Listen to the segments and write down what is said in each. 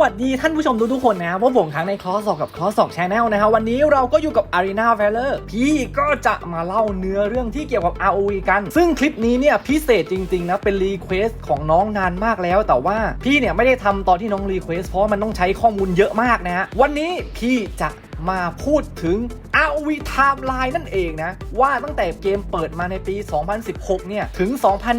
วัสดีท่านผู้ชมทุกๆคนนะครับว่าผมครั้งในคลอสอกกับคลอสอกชาแนลนะครับวันนี้เราก็อยู่กับ Arena v a l o r พี่ก็จะมาเล่าเนื้อเรื่องที่เกี่ยวกับ ROE กัน ซึ่งคลิปนี้เนี่ยพิเศษจริงๆนะเป็นรีเควสของน้องนานมากแล้ว แต่ว่าพี่เนี่ยไม่ได้ทำตอนที่น้องรีเควสเพราะมันต้องใช้ข้อมูลเยอะมากนะฮะวันนี้พี่จะ มาพูดถึง ROV Timeline นั่นเองนะ ว่าตั้งแต่เกมเปิดมาในปี 2016 เนี่ย ถึง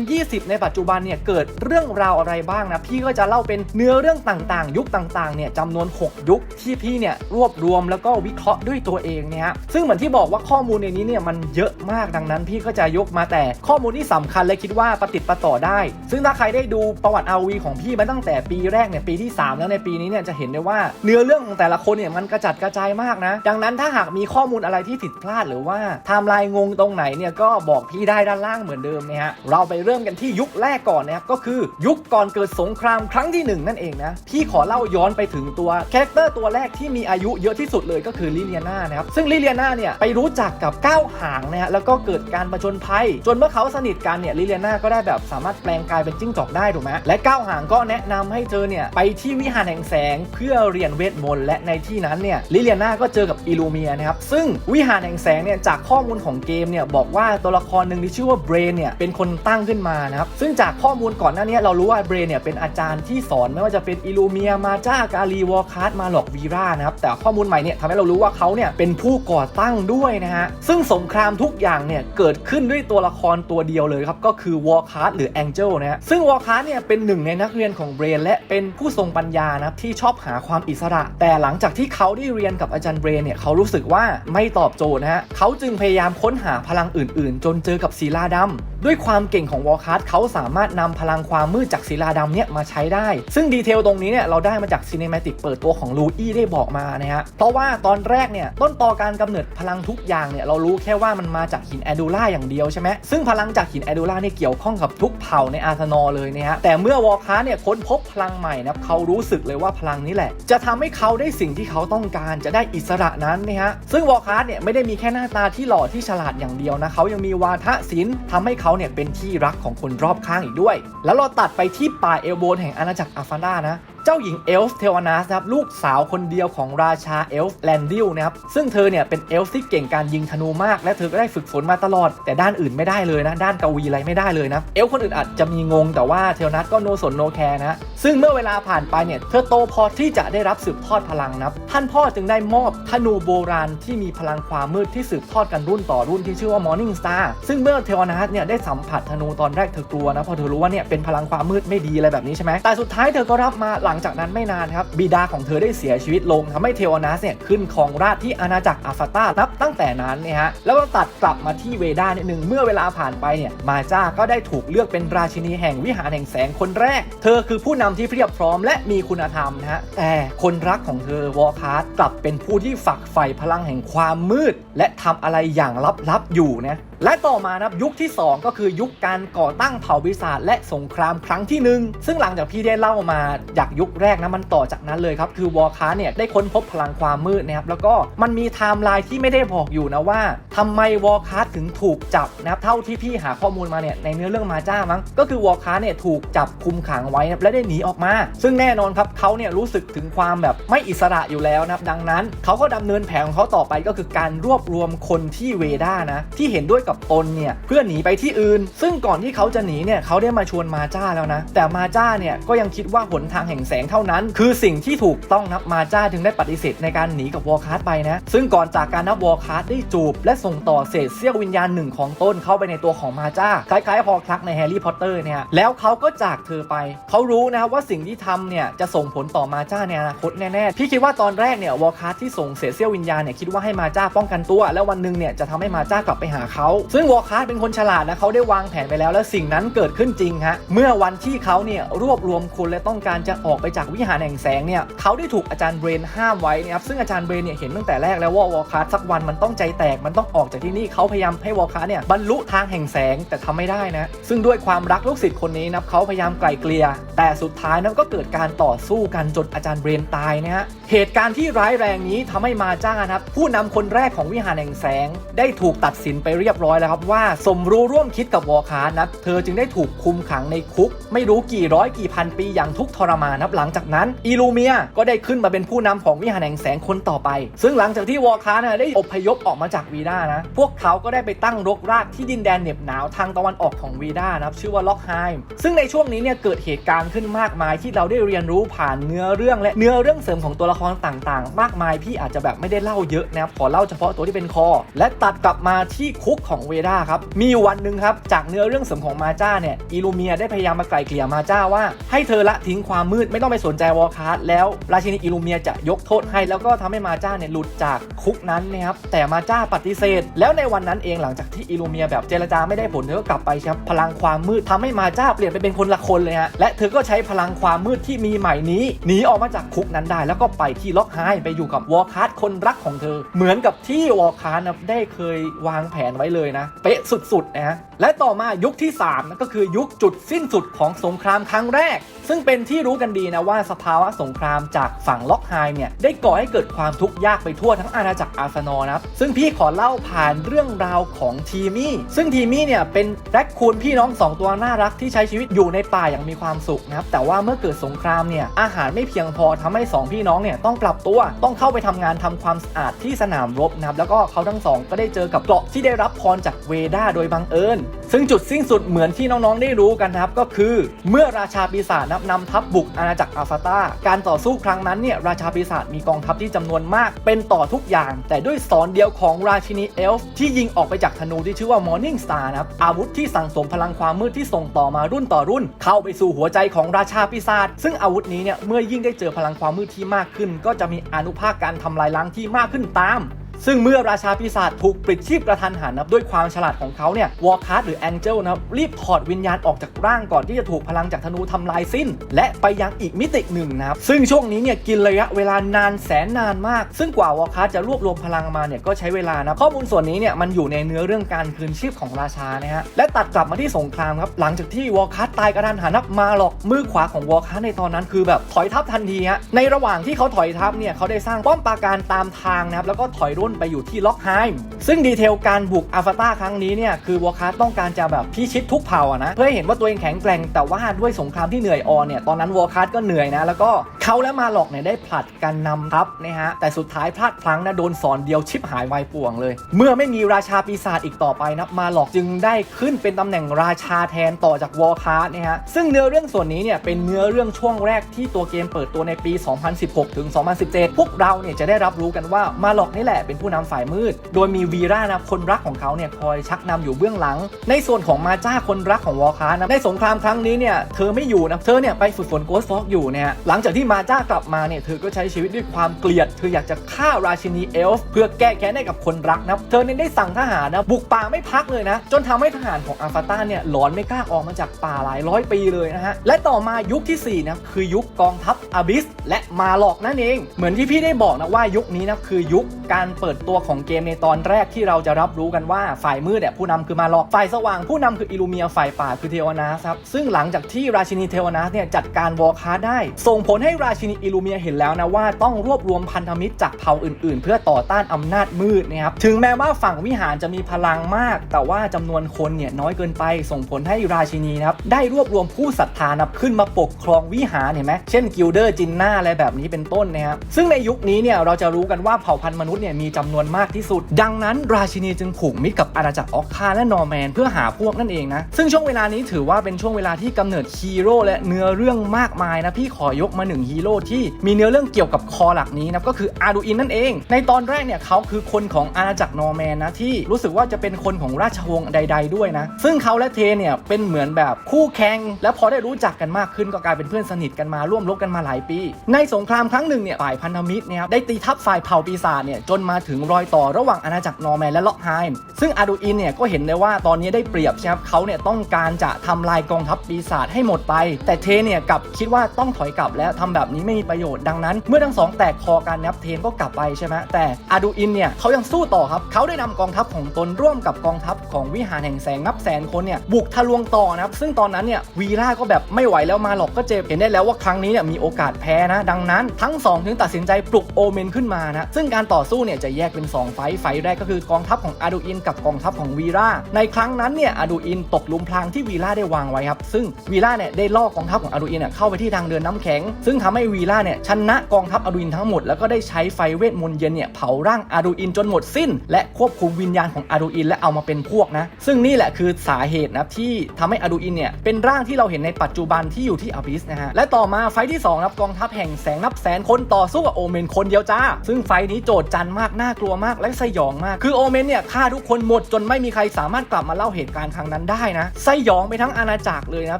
2020 ในปัจจุบันเนี่ย เกิดเรื่องราวอะไรบ้างนะ พี่ก็จะเล่าเป็นเนื้อเรื่องต่างๆ ยุคต่างๆ เนี่ยจำนวน 6 ยุคที่พี่เนี่ยรวบรวมแล้วก็วิเคราะห์ด้วยตัวเองเนี่ยฮะซึ่งเหมือนที่บอกว่าข้อมูลในนี้เนี่ยมันเยอะมากดังนั้น พี่ก็จะยกมาแต่ข้อมูลที่สำคัญและคิดว่าประติดประต่อได้ ซึ่งถ้าใครได้ดูประวัติ ROV ของพี่มาตั้งแต่ปีแรกเนี่ยปีที่ 3 แล้วในปีนี้เนี่ยจะเห็นได้ว่าเนื้อเรื่องของแต่ละคนเนี่ยมันกระจัดกระจายมากนะ ดังนั้นถ้าหากมีข้อมูลอะไรที่ผิดพลาดหรือว่าไทม์ไลน์งงตรงไหนเนี่ยก็บอกพี่ได้ด้านล่างเหมือนเดิมนะฮะเราไปเริ่มกันที่ยุคแรกก่อนนะครับก็คือยุคก่อนเกิดสงครามครั้งที่หนึ่งนั่นเองนะพี่ขอเล่าย้อนไปถึงตัวคาแรคเตอร์ตัวแรกที่มีอายุเยอะที่สุดเลยก็คือลิเลียนานะครับซึ่งลิเลียนาเนี่ยไปรู้จักกับก้าวหางนะฮะแล้วก็เกิดการประชนภัย จนเมื่อเขาสนิทกันเนี่ยลิเลียนาก็ได้แบบสามารถแปลงกายเป็นจิ้งจอกได้ถูกไหมและก้าวหางก็แนะนำให้เธอเนี่ยไปที่วิหารแห่งแสงเพื่อเรียนเวทมนต์และในที่นั้นเนี่ยลิเลียนาก็เจอกับอิลูเมียนะครับ ซึ่งวิหารแห่งแสงเนี่ยจากข้อมูลของเกมเนี่ยบอกว่าตัวละครหนึ่งที่ชื่อว่าเบรนเนี่ยเป็นคนตั้งขึ้นมานะครับ ซึ่งจากข้อมูลก่อนหน้านี้เรารู้ว่าเบรนเนี่ยเป็นอาจารย์ที่สอนไม่ว่าจะเป็นอิลูเมียมาจ้ากาลีวอลคาร์ดมาหลอกวีรานะครับ แต่ข้อมูลใหม่เนี่ยทำให้เรารู้ว่าเขาเนี่ยเป็นผู้ก่อตั้งด้วยนะฮะ ซึ่งสงครามทุกอย่างเนี่ยเกิดขึ้นด้วยตัวละครตัวเดียวเลยครับก็คือวอลคาร์ดหรือแองเจลนะฮะ ซึ่งวอลคาร์ดเนี่ยเป็นหนึ่งในนักเรียนของเบรนและเป็นผู้ทรงปัญญานะครับที่ชอบหาความอิสระ แต่หลังจากที่เขาได้เรียนกับอาจารย์เบรนเนี่ยเขารู้สึกว่าไม่ตอบโจทย์นะฮะเขาจึงพยายามค้นหาพลังอื่น ๆ จนเจอกับศิลาดำ ด้วยความเก่งของวอลคาร์ดเขาสามารถนำพลังความมืดจากศิลาดำเนี่ยมาใช้ได้ ซึ่งดีเทลตรงนี้เนี่ยเราได้มาจากซีเนมาติกเปิดตัวของลูอี้ได้บอกมานะฮะ เพราะว่าตอนแรกเนี่ยต้นตอการกำเนิดพลังทุกอย่างเนี่ยเรารู้แค่ว่ามันมาจากหินแอดูล่าอย่างเดียวใช่ไหมซึ่งพลังจากหินแอดูล่าเนี่ยเกี่ยวข้องกับทุกเผ่าในอาร์เซนอเลยนะฮะ แต่เมื่อวอลคาร์ดเนี่ยค้นพบพลังใหม่นะเขารู้สึกเลยว่าพลังนี้แหละ จะทำให้เขาได้สิ่งที่เขาต้องการจะได้อิสระนั้นนะฮะซึ่งวอลคาร์ดเนี่ยไม่ได้มีแค่หน้าตาที่หล่อที่ฉลาดอย่างเดียวนะเขายังมีวาทศิลป์ทำให้เขาเนี่ยเป็นที่รักของคนรอบข้างอีกด้วย แล้วเราตัดไปที่ป่าเอลโบนแห่งอาณาจักรอาฟานานะ เจ้าหญิงเอลฟ์เทวานัสนะครับลูกสาวคนเดียวของราชาเอลฟ์แลนดิลนะครับซึ่งเธอเนี่ยเป็นเอลฟ์ที่เก่งการยิงธนูมาก และเธอก็ได้ฝึกฝนมาตลอด แต่ด้านอื่นไม่ได้เลยนะ ด้านกวีอะไรไม่ได้เลยนะ เอลฟ์คนอื่นอาจจะมีงง แต่ว่าเทวนัสก็โนสนโนแคร์นะซึ่งเมื่อเวลาผ่านไปเนี่ยเธอโตพอที่จะได้รับสืบทอดพลังนะครับท่านพ่อจึงได้มอบธนูโบราณที่มีพลังความมืดที่สืบทอดกันรุ่นต่อรุ่นที่ชื่อว่า Morning Star ซึ่งเมื่อเทวนัสเนี่ยได้สัมผัสธนูตอนแรกเธอกลัวนะเพอเธอรู้ว่าเนี่ยเป็นพลังความมืดไม่ดีอะไรแบบนี้ใช่ไหมแต่สุดท้ายเธอก็รับมาหลังจากนั้นไม่นานครับบิดาของเธอได้เสียชีวิตลงทำให้เทวนัสเนี่ยขึ้นครองราชที่อาณาจักรอาฟาตานับตั้งแต่นั้นเนี่ยฮะแล้วก็ตัดกลับมาที่เวดานิดนึงเมื่อเวลาผ่านไปเนี่ยมาจ้าก็ได้ถูกเลือกเป็นราชินีแห่งวิหารแห่งแสงคนแรก เธอคือผู้นำที่เพียบพร้อมและมีคุณธรรมนะฮะแต่คนรักของเธอวอคาร์ดกลับเป็นผู้ที่ฝักใฝ่พลังแห่งความมืด และทำอะไรอย่างลับๆอยู่นะและต่อมานะครับยุคที่ 2 ก็คือยุคการก่อตั้งเผ่าปีศาจและสงครามครั้งที่หนึ่งซึ่งหลังจากพี่ได้เล่ามาจากยุคแรกนะมันต่อจากนั้นเลยครับ คือวอลคาเนี่ยได้ค้นพบพลังความมืดนะครับแล้วก็มันมีไทม์ไลน์ที่ไม่ได้บอกอยู่นะว่าทำไมวอลคาถึงถูกจับนะครับเท่าที่พี่หาข้อมูลมาเนี่ยในเนื้อเรื่องมาจ้ามั้งก็คือวอลคาเนี่ยถูกจับคุมขังไว้นะและได้หนีออกมา ซึ่งแน่นอนครับเขาเนี่ยรู้สึกถึงความแบบไม่อิสระอยู่แล้วนะครับดังนั้นเขาก็ดำเนินแผนของเขาต่อไปก็คือการรวบรวมคนที่เวด้านะที่เห็นด้วยกับตนเนี่ยเพื่อหนีไปที่อื่น ซึ่งก่อนที่เขาจะหนีเนี่ยเขาได้มาชวนมาจ้าแล้วนะ แต่มาจ้าเนี่ยก็ยังคิดว่าหนทางแห่งแสงเท่านั้น คือสิ่งที่ถูกต้องนับมาจ้าถึงได้ปฏิเสธในการหนีกับวอลคาร์ดไปนะ ซึ่งก่อนจากการนับวอลคาร์ดได้จูบ และส่งต่อเศษเสี้ยววิญญาณหนึ่งของต้นเข้าไปในตัวของมาจ้าคล้ายๆพอคลักในแฮร์รี่พอตเตอร์เนี่ยแล้วเขาก็จากเธอไป เขารู้นะครับว่าสิ่งที่ทำเนี่ยจะส่งผลต่อมาจ้าในอนาคตแน่ๆพี่คิดว่าตอนแรกเนี่ยวอลคาร์ดที่ส่งเศษเสี้ยววิญญาณเนี่ยคิดว่าให้มาจ้าป้องกันตัว แล้ววันหนึ่งเนี่ยจะทำให้มาจ้ากลับไปหาเขาซึ่งวอลคาร์ดเป็นคนฉลาดนะเขาได้วางแผนไปแล้ว และสิ่งนั้นเกิดขึ้นจริงฮะเมื่อวันที่เขาเนี่ยรวบรวมคนและต้องการจะออกไปจากวิหารแห่งแสงเนี่ยเขาได้ถูกอาจารย์เบรนห้ามไว้นะครับซึ่งอาจารย์เบรนเนี่ยเห็นตั้งแต่แรกแล้วว่าวอลคาร์ดสักวันมันต้องใจแตกมันต้องออกจากที่นี่เขาพยายามให้วอลคาร์ดเนี่ยบรรลุทางแห่งแสงแต่ทำไม่ได้นะซึ่งด้วยความรักลูกศิษย์คนนี้นับเขาพยายามไกล่เกลี่ยแต่สุดท้ายนั้นก็เกิดการต่อสู้กันจนอาจารย์เบรนตายนะฮะเหตุการณ์ที่ร้ายแรงนี้ทำให้มาจ้านะครับผู้นำคนแรกของวิหารแห่งแสง ได้ถูกตัดสินไปเรียบร้อยแล้วครับว่าสมรู้ร่วมคิดกับวอร์คาร์นะเธอจึงได้ถูกคุมขังในคุก ไม่รู้กี่ร้อยกี่พันปีอย่างทุกทรมานนะครับหลังจากนั้นอีลูเมียก็ได้ขึ้นมาเป็นผู้นำของวิหารแห่งแสงคนต่อไป ซึ่งหลังจากที่วอร์คาร์นะได้อพยพออกมาจากวีด้านะ พวกเขาก็ได้ไปตั้งรกรากที่ดินแดนเหน็บหนาวทางตะวันออกของวีด้านะครับชื่อว่าล็อกไฮม์ซึ่งในช่วงนี้เนี่ยเกิดเหตุการณ์ขึ้นมากมายที่เราได้เรียนรู้ผ่านเนื้อเรื่องและเนื้อเรื่องเสริมของตัวละครต่างๆ มากมายพี่อาจจะแบบไม่ได้เล่าเยอะนะครับขอเล่าเฉพาะตัวที่เป็นคอ และตัดกลับมาที่คุกของเวด้าครับ มีอยู่วันหนึ่งครับ จากเนื้อเรื่องเสริมของมาจ้าเนี่ยอีลูเมียได้พยายามมาไกล่เกลี่ยมาจ้าว่าให้เธอละทิ้งความมืดไม่ต้องไปสนใจวอลคาร์ดแล้วราชินีอีลูเมียจะยกโทษให้แล้วก็ทำให้มาจ้าเนี่ยหลุดจากคุกนั้นนะครับแต่มาจ้าปฏิเสธ แล้วในวันนั้นเองหลังจากที่อีลูเมียแบบเจรจาไม่ได้ผลเธอก็กลับไปใช้พลังความมืดทำให้มาจ้าเปลี่ยนไปเป็นคนละคนเลยฮะและเธอก็ใช้พลังความมืดที่มีใหม่นี้หนีออกมาจากคุกนั้นได้ แล้วก็ไปที่ล็อกไฮไปอยู่กับวอลคาร์ดคนรักของเธอ เหมือนกับที่วอลคาร์ดได้เคยวางแผนไว้เลยนะ เป๊ะสุดๆนะฮะและต่อมายุคที่3นั่นก็คือยุคจุดสิ้นสุดของสงครามครั้งแรก ซึ่งเป็นที่รู้กันดีนะว่าสภาวะสงครามจากฝั่งล็อกไฮเนี่ยได้ก่อให้เกิดความทุกข์ยากไปทั่วทั้งอาณาจักรอาร์ซนอลนะครับซึ่งพี่ขอเล่าผ่านเรื่องราวของทีมี่ ซึ่งทีมี่เนี่ยเป็นแร็คคูนพี่น้อง 2 ตัวน่ารักที่ใช้ชีวิตอยู่ในป่าอย่างมีความสุขนะครับแต่ว่าเมื่อเกิดสงครามเนี่ยอาหารไม่เพียงพอทำให้ 2 พี่น้องเนี่ยต้องปรับตัวต้องเข้าไปทำงานทำความสะอาดที่สนามรบนะครับแล้วก็เขาทั้งสองก็ได้เจอกับเกราะที่ได้รับพรจากเวด้าโดยบังเอิญซึ่งจุดสิ้นสุดเหมือนที่น้องๆได้รู้กันนะครับ ก็คือ เมื่อราชาปีศาจนับนำทัพบุกอาณาจักรอัลฟาตาการต่อสู้ครั้งนั้นเนี่ยราชาปีศาจมีกองทัพที่จำนวนมาก เป็นต่อทุกอย่าง แต่ด้วยสอนเดียวของราชินีเอลฟ์ที่ยิงออกไปจากธนูที่ชื่อว่า Morning Star นะครับอาวุธที่สั่งสมพลังความมืดที่ส่งต่อมารุ่นต่อรุ่น เข้าไปสู่หัวใจของราชาปีศาจซึ่งอาวุธนี้เนี่ยเมื่อยิ่งได้เจอพลังความมืดที่มากขึ้น ก็จะมีอนุภาคการทำลายล้างที่มากขึ้นตาม ซึ่งเมื่อราชาปีศาจถูกปลิดชีพกระทันหันนับด้วยความฉลาดของเขาเนี่ยวอคาร์ดหรือแองเจิลนะครับรีบถอดวิญญาณออกจากร่างก่อนที่จะถูกพลังจากธนูทำลายสิ้น และไปยังอีกมิติหนึ่งนะครับซึ่งช่วงนี้เนี่ยกินระยะเวลานานแสนนานมาก ซึ่งกว่าวอคาร์ดจะรวบรวมพลังมาเนี่ยก็ใช้เวลานะข้อมูลส่วนนี้เนี่ยมันอยู่ในเนื้อเรื่องการคืนชีพของราชานะฮะและตัดกลับมาที่สงครามครับหลังจากที่วอคาร์ดตายกระทันหันนับมาหรอกมือขวาของวอคาร์ดในตอนนั้นคือแบบถอยทัพทันทีฮะในระหว่างที่เขาถอยทัพเนี่ยเขาได้สร้างป้อมปราการตามทางนะครับแล้วก็ถอยร่นไปอยู่ที่ล็อกไฮม์ซึ่งดีเทลการบุกอัลฟาตาครั้งนี้เนี่ยคือวอร์คัสต้องการจะแบบพิชิตทุกเผ่าอะนะเพื่อให้เห็นว่าตัวเองแข็งแกร่งแต่ว่าด้วยสงครามที่เหนื่อยออนเนี่ยตอนนั้นวอร์คัสก็เหนื่อยนะแล้วก็ เขาและมาหลอกเนี่ยได้ผลัดกันนำทัพนะฮะแต่สุดท้ายพลาดพลั้งนะโดนสอนเดียวชิบหายวายป่วงเลย เมื่อไม่มีราชาปีศาจอีกต่อไปนะมาหลอกจึงได้ขึ้นเป็นตำแหน่งราชาแทนต่อจากวอคาร์นะฮะซึ่งเนื้อเรื่องส่วนนี้เนี่ยเป็นเนื้อเรื่องช่วงแรกที่ตัวเกมเปิดตัวในปี 2016 ถึง 2017 พวกเราเนี่ยจะได้รับรู้กันว่ามาหลอกนี่แหละเป็นผู้นำฝ่ายมืด โดยมีวีรานะคนรักของเขาเนี่ยคอยชักนำอยู่เบื้องหลัง ในส่วนของมาจ้าคนรักของวอคาร์นะในสงครามครั้งนี้เนี่ยเธอไม่อยู่นะเธอเนี่ยไปฝึกฝนโกสฟอกอยู่เนี่ยหลังจากที่มาจ้ากลับมาเนี่ยเธอก็ใช้ชีวิตด้วยความเกลียด เธออยากจะฆ่าราชินีเอลฟ์เพื่อแก้แค้นให้กับคนรักนะเธอเนี่ยได้สั่งทหารนะบุกป่าไม่พักเลยนะ จนทำให้ทหารของอัลฟาตาเนี่ยหลอนไม่กล้าออกมาจากป่าหลายร้อยปีเลยนะฮะและต่อมายุคที่สี่นะคือยุคกองทัพอาบิสและมาหลอกนั่นเอง เหมือนที่พี่ได้บอกนะว่ายุคนี้นะคือยุคการเปิดตัวของเกมในตอนแรกที่เราจะรับรู้กันว่าฝ่ายมืดเนี่ยผู้นำคือมาหลอกฝ่ายสว่างผู้นำคืออิลูเมียฝ่ายป่าคือเทวนาสครับซึ่งหลังจากที่ราชินีเทวนาสเนี่ยจัดการวอร์คาได้ ส่งผลให้ราชินีอิลูเมียเห็นแล้วนะว่าต้องรวบรวมพันธมิตรจากเผ่าอื่น ๆ เพื่อต่อต้านอำนาจมืดนะครับถึงแม้ว่าฝั่งวิหารจะมีพลังมาก แต่ว่าจำนวนคนเนี่ยน้อยเกินไปส่งผลให้ราชินีนะครับได้รวบรวมผู้ศรัทธานะขึ้นมาปกครองวิหารเห็นไหมเช่นกิลเดอร์จินนาอะไรแบบนี้เป็นต้นนะครับซึ่งในยุคนี้เนี่ยเราจะรู้กันว่าเผ่าพันธุ์มนุษย์เนี่ยมีจำนวนมากที่สุด ดังนั้น ราชินีจึงผูกมิตรกับอาณาจักรออกคาและนอร์แมน เพื่อหาพวกนั่นเองนะซึ่งช่วงเวลานี้ถือว่าเป็นช่วงเวลาที่กำเนิดฮีโร่และเนื้อเรื่องมากมายนะพี่ขอยกมาหนึ่งฮโร่ที่มีเนื้อเรื่องเกี่ยวกับคอหลักนี้นะก็คืออาดูอินนั่นเอง ในตอนแรกเนี่ยเขาคือคนของอาณาจักรนอร์แมนนะที่รู้สึกว่าจะเป็นคนของราชวงศ์ใด ๆ ด้วยนะ ซึ่งเขาและเทเนี่ยเป็นเหมือนแบบคู่แข่งแล้วพอได้รู้จักกันมากขึ้นก็กลายเป็นเพื่อนสนิทกันมาร่วมรบกันมาหลายปี ในสงครามครั้งหนึ่งเนี่ยฝ่ายพันธมิตรเนี่ยครับได้ตีทัพฝ่ายเผ่าปีศาจเนี่ยจนมาถึงรอยต่อระหว่างอาณาจักรนอร์แมนและล็อกไฮม์ซึ่งอาดูอินเนี่ยก็เห็นได้ว่าตอนนี้ได้เปรียบใช่ไหมครับเขาเนี่ยต้องการจะทำลายกองทัพปีศาจให้หมดไป แต่เทเนี่ยกลับคิดว่าต้องถอยกลับแล้วทำแบบแบบนี้ไม่มีประโยชน์ดังนั้น เมื่อทั้งสองแตกคอกันนับเทนก็กลับไปใช่ไหมแต่อาดูอินเนี่ยเขายังสู้ต่อครับเขาได้นำกองทัพของตนร่วมกับกองทัพของวิหารแห่งแสงนับแสนคนเนี่ยบุกทะลวงต่อนะครับซึ่งตอนนั้นเนี่ยวีล่าก็แบบไม่ไหวแล้วมาหรอกก็เจ็บเห็นได้แล้วว่าครั้งนี้เนี่ยมีโอกาสแพ้นะ ดังนั้นทั้งสองถึงตัดสินใจปลุกโอเมนขึ้นมานะซึ่งการต่อสู้เนี่ยจะแยกเป็น 2 ไฟไฟแรกก็คือกองทัพของอาดูอินกับกองทัพของวีล่าในครั้งนั้นเนี่ยอาดูอินตกลุมพรางที่วีล่าได้วางไว้ครับซึ่งวีล่าเนี่ยได้ล่อกองทัพของอาดูอินเนี่ยเข้าไปที่ทางเดินน้ำแข็ง ซึ่งทำให้วีล่าเนี่ยชนะกองทัพอาดูอินทั้งหมด แล้วก็ได้ใช้ไฟเวทมนต์เย็นเนี่ยเผาร่างอาดูอินจนหมดสิ้น และควบคุมวิญญาณของอาดูอินและเอามาเป็นพวกนะ ซึ่งนี่แหละคือสาเหตุนะที่ทำให้อาดูอินเนี่ยเป็นร่างที่เราเห็นในปัจจุบันที่อยู่ที่อาบิสนะฮะ และต่อมาไฟที่2ครับกองทัพแห่งแสงนับแสนคนต่อสู้กับโอเมนคนเดียวจ้า ซึ่งไฟนี้โจดจันมากน่ากลัวมากและสยองมาก คือโอเมนเนี่ยฆ่าทุกคนหมดจนไม่มีใครสามารถกลับมาเล่าเหตุการณ์ครั้งนั้นได้นะสยองไปทั้งอาณาจักรเลยนะครั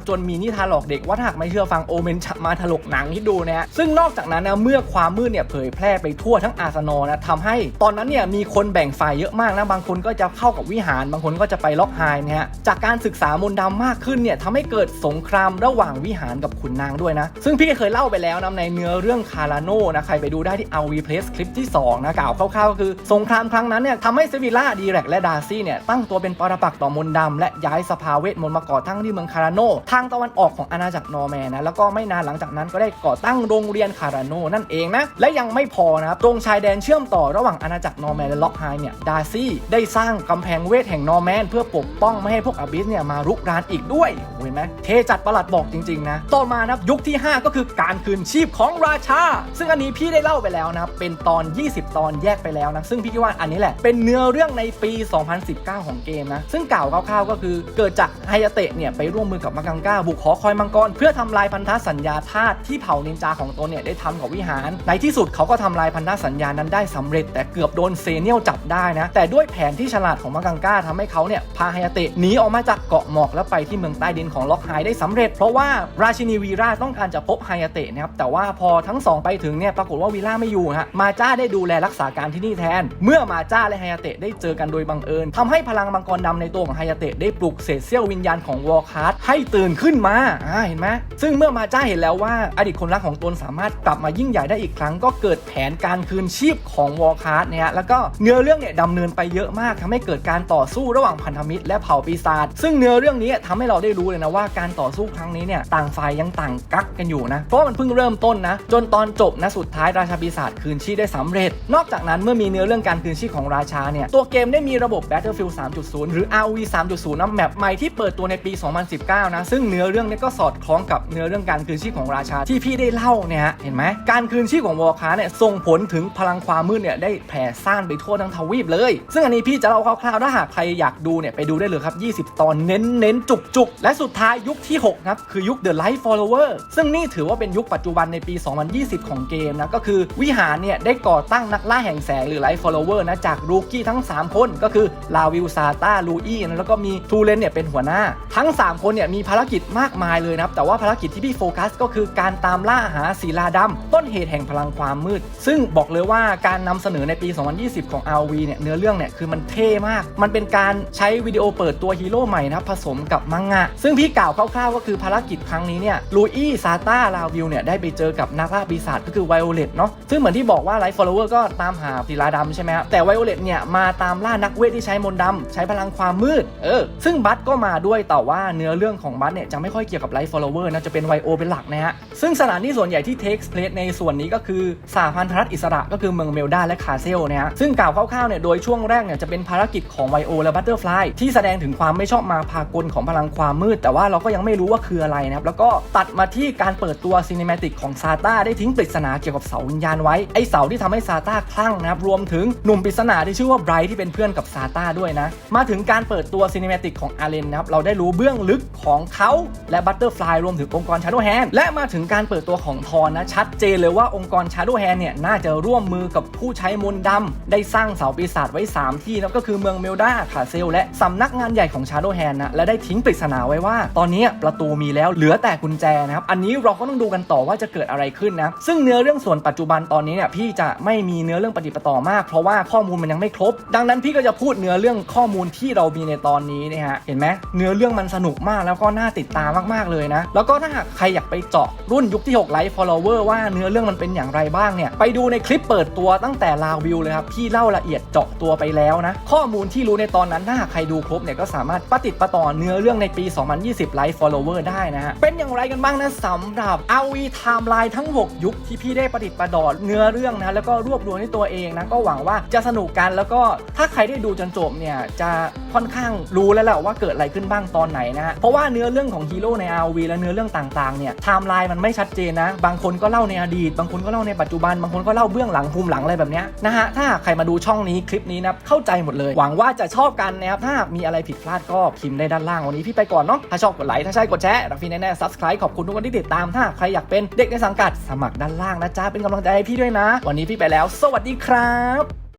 บจนมีนิทานหลอกเด็กว่าถ้าหากไม่เชื่อฟังโอเมนจะมาถลกหนังให้ดูนะฮะซึ่งนอกจากนั้นนะเมื่อความมืดเนี่ยเผยแพร่ไปทั่วทั้งอาร์ซนอลนะทำให้ตอนนั้นเนี่ยมีคนแบ่งฝ่ายเยอะมากนะบางคนก็จะเข้ากับวิหาร บางคนก็จะไปล็อกไฮนะฮะจากการศึกษามนต์ดำมากขึ้นเนี่ยทำให้เกิดสงครามระหว่างวิหารกับขุนนางด้วยนะ ซึ่งพี่เคยเล่าไปแล้วนะในเนื้อเรื่องคาราโนนะใครไปดูได้ที่เอาวีเพลสคลิปที่2นะกล่าวคร่าวๆก็คือสงครามครั้งนั้นเนี่ยทำให้เซวิล่าดีแรกและดารซี่เนี่ยตั้งตัวเป็นปรปักษ์ต่อมนต์ดำและย้ายสภาเวทมนต์มาก่อตั้งที่เมืองคาราโนทางตะวันออกของอาณาจักรนอร์แมนนะแล้วก็ไม่นานหลังจากนั้นก็ได้ก่อตั้งโรงเรียนคาราโนนั่นเองนะ และยังไม่พอนะครับตรงชายแดนเชื่อมต่อระหว่างอาณาจักรนอร์แมนและล็อกไฮเนี่ยดาร์ซี่ได้สร้างกำแพงเวทแห่งนอร์แมนเพื่อปกป้องไม่ให้พวกอาบิสเนี่ยมารุกรานอีกด้วยเห็นไหมเทจัดประหลัดบอกจริงๆนะต่อมานะยุคที่ 5 ก็คือการคืนชีพของราชา ซึ่งอันนี้พี่ได้เล่าไปแล้วนะเป็นตอน 20 ตอนแยกไปแล้วนะซึ่งพี่คิดว่าอันนี้แหละเป็นเนื้อเรื่องในปี 2019 ของเกมนะซึ่งกล่าวคร่าวๆก็คือเกิดจากไฮยาเตะเนี่ยไปร่วมมือกับมังกังก้าบุกหอคอยมังกรเพื่อทำลายพันธสัญญาธาตุที่เผ่านินจาของตนเนี่ยได้ทำกับวิหาร ในที่สุดเขาก็ทำลายพันธสัญญานั้นได้สำเร็จ แต่เกือบโดนเซเนียลจับได้นะ แต่ด้วยแผนที่ฉลาดของมังกังก้าทำให้เขาเนี่ยพาไฮยาเตะหนีออกมาจากเกาะหมอกแล้วไปที่เมืองใต้ดินของล็อกไฮได้สำเร็จ เพราะว่าราชินีวีราต้องการจะพบไฮยาเตะนะครับแต่ว่าพอทั้งสองไปถึงเนี่ยปรากฏว่าวีราไม่อยู่ฮะมาจ้าได้ดูแลรักษาการที่นี่แทน เมื่อมาจ้าและไฮยาเตะได้เจอกันโดยบังเอิญทำให้พลังมังกรดำในตัวของไฮยาเตะได้ปลุกเศษเสี้ยววิญญาณของวอลคาร์ดให้ตื่นขึ้นมาอ่าเห็นไหมซึ่งเมื่อมาจ้าเห็นแล้วว่าอดีตคนรักของตนสามารถกลับมายิ่งใหญ่ได้อีกครั้ง ก็เกิดแผนการคืนชีพของวอลคาร์ดเนี่ยแล้วก็เนื้อเรื่องเนี่ยดำเนินไปเยอะมากทำให้เกิดการต่อสู้ระหว่างพันธมิตรและเผ่าปีศาจซึ่งเนื้อเรื่องนี้ทำให้เราได้รู้เลยนะว่าการต่อสู้ครั้งนี้เนี่ยต่างฝ่ายยังต่างกักกันอยู่นะเพราะมันเพิ่งเริ่มต้นนะจนตอนจบนะสุดท้ายราชาปีศาจคืนชีพได้สำเร็จ นอกจากนั้นเมื่อมีเนื้อเรื่องการคืนชีพของราชาเนี่ยตัวเกมได้มีระบบ Battlefield 3.0 หรือ ROV 3.0นะแมปใหม่ที่เปิดตัวในปี 2019 นะซึ่งเนื้อเรื่องนี้ก็สอดคล้องกับเนื้อเรื่องการคืนชีพของราชาที่พี่ได้เล่าเนี่ยเห็นไหมการคืนชีพของวอร์คาเนี่ยส่งผลถึงพลังความมืดเนี่ยได้แผ่ซ่านไปทั่วทั้งทวีปเลย ซึ่งอันนี้พี่จะเล่าคร่าวๆถ้าหากใครอยากดูเนี่ยไปดูได้เลยครับ 20 ตอนเน้นเน้นจุกจุกๆและสุดท้ายยุคที่ 6 ครับ คือยุค The Light Follower ซึ่งนี่ถือว่าเป็นยุคปัจจุบันในปี 2020 ของเกมนะ ก็คือวิหารเนี่ยได้ก่อตั้งนักล่าแห่งแสงหรือ Light Follower นะ จากรูกี้ทั้ง 3 คนก็คือลาวิลซาตาลูอี้นะแล้วก็มีทูเลนเนี่ยเป็นหัวหน้า ทั้ง 3 คนเนี่ยมีภารกิจมากมายเลยนะครับแต่ว่าภารกิจที่พี่โฟกัสก็คือการตามล่าหาศิลาดำต้นเหตุแห่งพลังความมืด ซึ่งบอกเลยว่าการนำเสนอในปี 2020 ของ RV เนี่ยเนื้อเรื่องเนี่ยคือมันเท่มาก มันเป็นการใช้วิดีโอเปิดตัวฮีโร่ใหม่นะผสมกับมังงะ ซึ่งพี่กล่าวคร่าวๆก็คือภารกิจครั้งนี้เนี่ยลูอี้ซาตาลาวิลเนี่ยได้ไปเจอกับนักล่าปีศาจก็คือไวโอเลตเนาะซึ่งเหมือนที่บอกว่าไลฟ์ฟอลโลเวอร์ก็ตามหาศิลาดำใช่ไหมครับแต่ไวโอเลตเนี่ยมาตามล่านักเวทที่ใช้มนต์ดำใช้พลังความมืดเออซึ่งบัตก็มาด้วยแต่ว่าเนื้อเรื่องของบัตเนี่ยจะไม่ค่อยเกี่ยวกับไลฟ์ฟอลโลเวอร์นะจะเป็นไวโอเป็นหลักนะฮะซึ่งสถานที่ส่วนใหญ่ที่ takes place ในส่วนนี้ก็คือสหพันธรัฐอิสระก็คือเมืองเมลดาและคาเซลนะฮะซึ่งกล่าวคร่าวๆเนี่ยโดยช่วงแรกเนี่ยจะเป็นภารกิจของไวโอและบัตเตอร์ฟลายที่แสดงถึงความไม่ชอบมาพากลของพลังความมืด แต่ว่าเราก็ยังไม่รู้ว่าคืออะไรนะครับแล้วก็ตัดมาที่การเปิดตัวซีนิเมติกของซาต้าได้ทิ้งปริศนาเกี่ยวกับเสาวิญญาณไว้ไอเสาที่ทำให้ซาต้าคลั่งนะครับรวมถึงหนุ่มปริศนาที่ชื่อว่าไบรท์ที่เป็นเพื่อนกับซาต้าด้วยนะมาถึงการเปิดตัวซีนิเมติกของอาเลนนะครับเราได้รู้เบื้องลึกของเขาและบัตเตอร์ฟลายรวมถึงองค์กรชาโดแฮนและมาถึงการเปิดตัวของทอนนะชัดเจนเลยว่าองค์กรชาร์โดแฮนเนี่ยน่าจะร่วมมือกับผู้ใช้มนต์ดำได้สร้างเสาปีศาจไว้ 3 ที่นะก็คือเมืองเมลดาคาเซลและสำนักงานใหญ่ของชาร์โดแฮนนะและได้ทิ้งปริศนาไว้ว่า ตอนนี้ประตูมีแล้วเหลือแต่กุญแจนะครับอันนี้เราก็ต้องดูกันต่อว่าจะเกิดอะไรขึ้นนะซึ่งเนื้อเรื่องส่วนปัจจุบันตอนนี้เนี่ยพี่จะไม่มีเนื้อเรื่องปฏิปต่อมาก เพราะว่าข้อมูลมันยังไม่ครบ ดังนั้นพี่ก็จะพูดเนื้อเรื่องข้อมูลที่เรามีในตอนนี้นะฮะเห็นไหมเนื้อเรื่องมันสนุกมากแล้วก็น่าติดตามมากๆเลยนะแล้วก็ถ้าหากใครอยากไปเจาะรุ่นยุคที่ 6ไลค์ follower ว่าเนื้อเรื่องมันเป็นอย่างไรบ้างเนี่ย ไปดูในคลิปเปิดตัวตั้งแต่ลาววิวเลยครับ พี่เล่าละเอียดเจาะตัวไปแล้วนะ ข้อมูลที่รู้ในตอนนั้นถ้าใครดูครบเนี่ยก็สามารถปะติดประต่อเนื้อเรื่องในปี 2020ไลค์ follower ได้นะฮะ เป็นอย่างไรกันบ้างนะสำหรับ RV Timeline ทั้ง 6 ยุคที่พี่ได้ประดิษฐ์ประดอเนื้อเรื่องนะแล้วก็รวบรวมในตัวเองนะก็หวังว่าจะสนุกกันแล้วก็ถ้าใครได้ดูจนจบเนี่ยจะค่อนข้างรู้แล้วแหละว่าเกิดอะไรขึ้นบ้างตอนไหนนะฮะเพราะว่าเนื้อเรื่องของฮีโร่ใน RV และเนื้อเรื่องต่างๆเนี่ยไทม์ไลน์มันไม่ชัดเจนนะ บางคนก็เล่าในอดีต บางคนก็เล่าในปัจจุบัน บางคนก็เล่าเบื้องหลังภูมิหลังอะไรแบบนี้นะฮะ ถ้าใครมาดูช่องนี้คลิปนี้นะเข้าใจหมดเลย หวังว่าจะชอบกันนะครับ ถ้ามีอะไรผิดพลาดก็พิมพ์ได้ด้านล่างวันนี้พี่ไปก่อนเนาะ ถ้าชอบกดไลค์ ถ้าใช่กดแชร์รักพี่แน่ๆ subscribe ขอบคุณทุกคนที่ติดตาม ถ้าใครอยากเป็นเด็กในสังกัดสมัครด้านล่างนะจ๊ะ เป็นกำลังใจให้พี่ด้วยนะ วันนี้พี่ไปแล้ว สวัสดีครับ